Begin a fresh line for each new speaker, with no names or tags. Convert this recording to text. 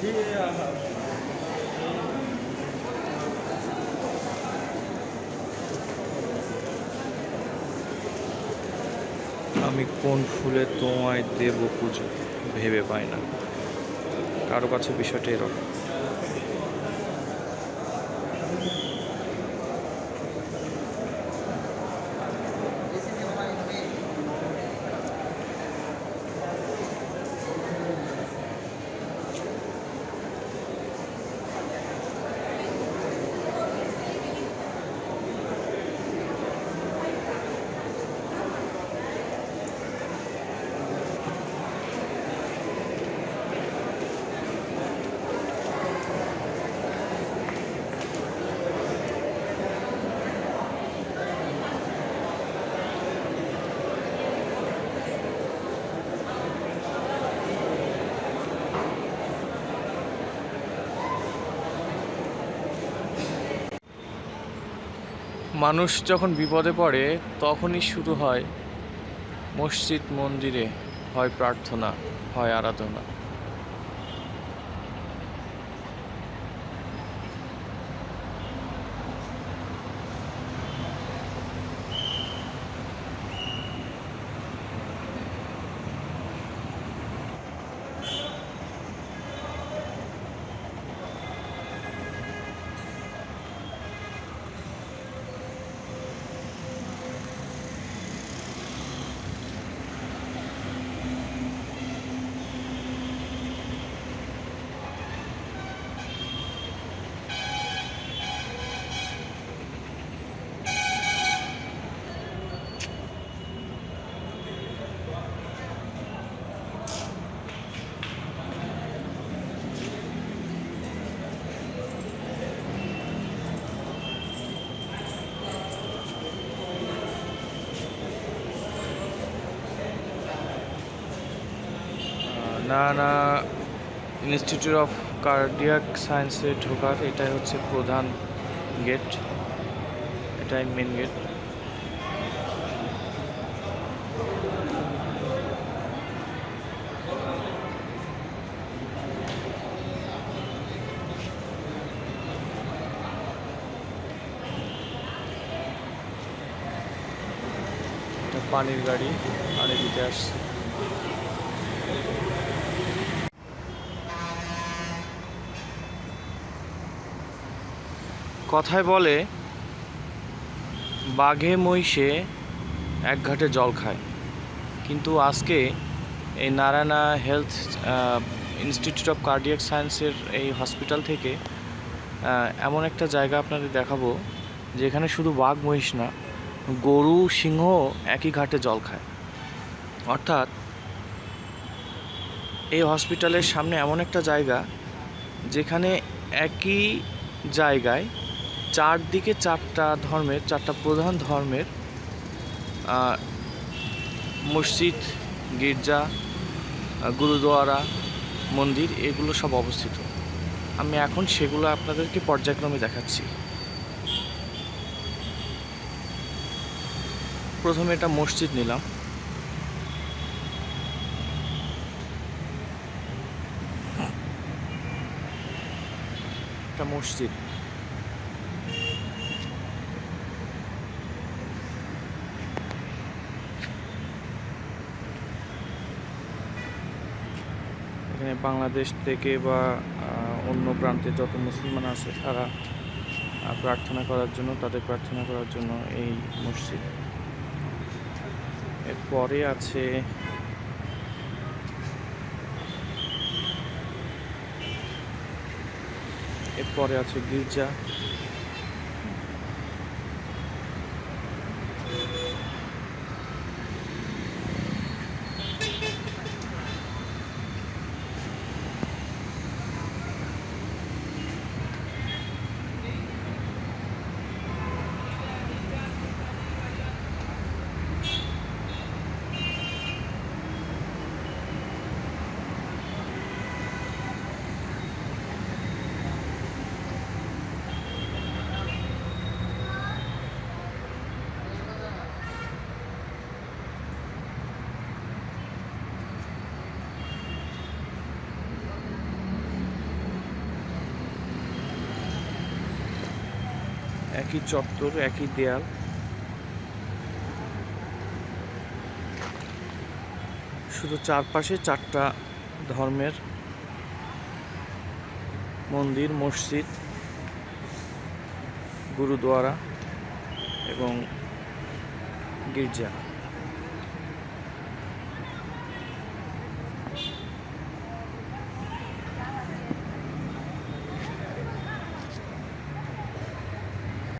আমি কোন ফুলে তোমায় দেব পুজো ভেবে পাই না। কারও কাছে বিষয়টা এরকম। মানুষ যখন বিপদে পড়ে তখনই শুরু হয় মসজিদ মন্দিরে হয় প্রার্থনা হয় আরাধনা। না না ইনস্টিটিউট অফ কার্ডিয়াক সায়েন্সে ঢোকার এটাই হচ্ছে প্রধান গেট, এটাই মেন গেট পানির গাড়ি আর এদিকে আসছে। কথায় বলে, বাঘে, মহিষে এক ঘাটে জল খায়। কিন্তু আজকে এই Narayana health institute of cardiac সায়েন্সের এই হসপিটাল থেকে এমন একটা জায়গা আপনাদের দেখাবো, যেখানে শুধু বাঘ, মহিষ না, গরু, সিংহ একই ঘাটে জল খায়। অর্থাৎ এই হসপিটালের সামনে এমন একটা জায়গা, যেখানে একই জায়গায় চারদিকে চারটা ধর্মের, চারটা প্রধান ধর্মের মসজিদ, গির্জা গুরুদুয়ারা, মন্দির, এগুলো সব অবস্থিত। আমি এখন সেগুলো আপনাদেরকে পর্যায়ক্রমে দেখাচ্ছি। প্রথমে এটা মসজিদ নিলাম। এটা মসজিদ। এখানে বাংলাদেশ থেকে বা অন্য প্রান্তে যত মুসলমান আছে তারা প্রার্থনা করার জন্য, তাদের প্রার্থনা করার জন্য এই মসজিদ। এরপরে আছে এরপরে আছে গির্জা। একই চত্বর একই দেয়াল। শুধু চারপাশে চারটা ধর্মের মন্দির মসজিদ গুরুদুয়ারা এবং গির্জা।